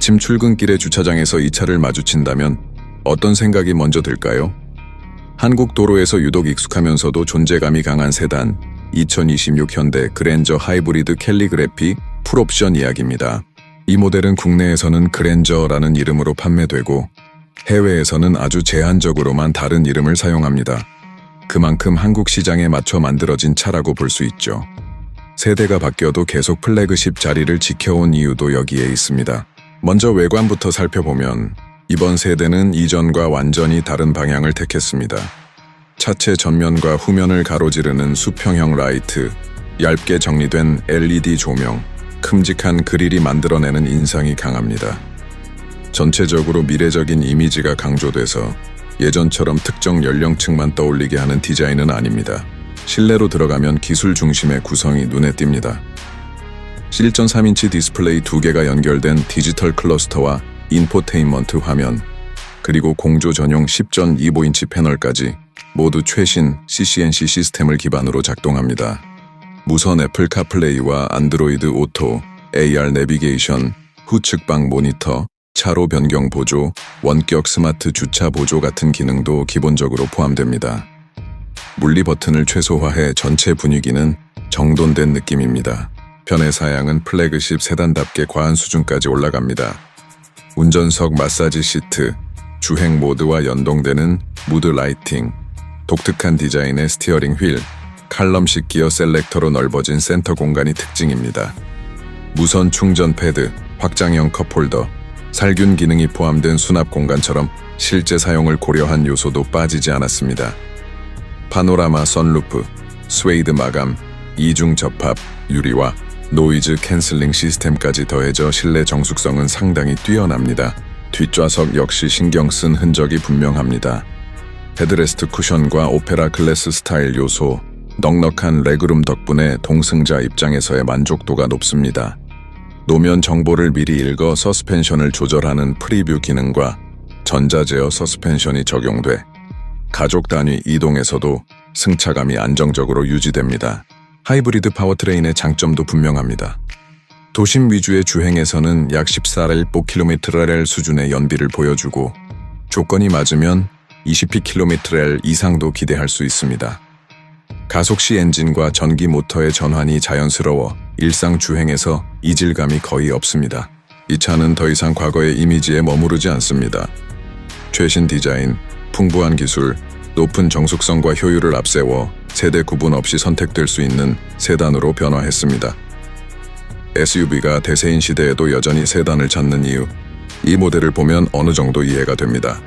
아침 출근길에 주차장에서 이 차를 마주친다면 어떤 생각이 먼저 들까요? 한국 도로에서 유독 익숙하면서도 존재감이 강한 세단 2026 현대 그랜저 하이브리드 캘리그래피 풀옵션 이야기입니다. 이 모델은 국내에서는 그랜저라는 이름으로 판매되고 해외에서는 아주 제한적으로만 다른 이름을 사용합니다. 그만큼 한국 시장에 맞춰 만들어진 차라고 볼 수 있죠. 세대가 바뀌어도 계속 플래그십 자리를 지켜온 이유도 여기에 있습니다. 먼저 외관부터 살펴보면 이번 세대는 이전과 완전히 다른 방향을 택했습니다. 차체 전면과 후면을 가로지르는 수평형 라이트, 얇게 정리된 LED 조명, 큼직한 그릴이 만들어내는 인상이 강합니다. 전체적으로 미래적인 이미지가 강조돼서 예전처럼 특정 연령층만 떠올리게 하는 디자인은 아닙니다. 실내로 들어가면 기술 중심의 구성이 눈에 띕니다. 7.3인치 디스플레이 두 개가 연결된 디지털 클러스터와 인포테인먼트 화면, 그리고 공조 전용 10.25인치 패널까지 모두 최신 CCNC 시스템을 기반으로 작동합니다. 무선 애플 카플레이와 안드로이드 오토, AR 내비게이션, 후측방 모니터, 차로 변경 보조, 원격 스마트 주차 보조 같은 기능도 기본적으로 포함됩니다. 물리 버튼을 최소화해 전체 분위기는 정돈된 느낌입니다. 편의 사양은 플래그십 세단답게 과한 수준까지 올라갑니다. 운전석 마사지 시트, 주행 모드와 연동되는 무드 라이팅, 독특한 디자인의 스티어링 휠, 칼럼식 기어 셀렉터로 넓어진 센터 공간이 특징입니다. 무선 충전 패드, 확장형 컵홀더, 살균 기능이 포함된 수납 공간처럼 실제 사용을 고려한 요소도 빠지지 않았습니다. 파노라마 선루프, 스웨이드 마감, 이중 접합, 유리와 노이즈 캔슬링 시스템까지 더해져 실내 정숙성은 상당히 뛰어납니다. 뒷좌석 역시 신경 쓴 흔적이 분명합니다. 헤드레스트 쿠션과 오페라 클래스 스타일 요소, 넉넉한 레그룸 덕분에 동승자 입장에서의 만족도가 높습니다. 노면 정보를 미리 읽어 서스펜션을 조절하는 프리뷰 기능과 전자제어 서스펜션이 적용돼 가족 단위 이동에서도 승차감이 안정적으로 유지됩니다. 하이브리드 파워트레인의 장점도 분명합니다. 도심 위주의 주행에서는 약 14렐/km/l 수준의 연비를 보여주고 조건이 맞으면 20pkml 이상도 기대할 수 있습니다. 가속 시 엔진과 전기 모터의 전환이 자연스러워 일상 주행에서 이질감이 거의 없습니다. 이 차는 더 이상 과거의 이미지에 머무르지 않습니다. 최신 디자인, 풍부한 기술, 높은 정숙성과 효율을 앞세워 세대 구분 없이 선택될 수 있는 세단으로 변화했습니다. SUV가 대세인 시대에도 여전히 세단을 찾는 이유, 이 모델을 보면 어느 정도 이해가 됩니다.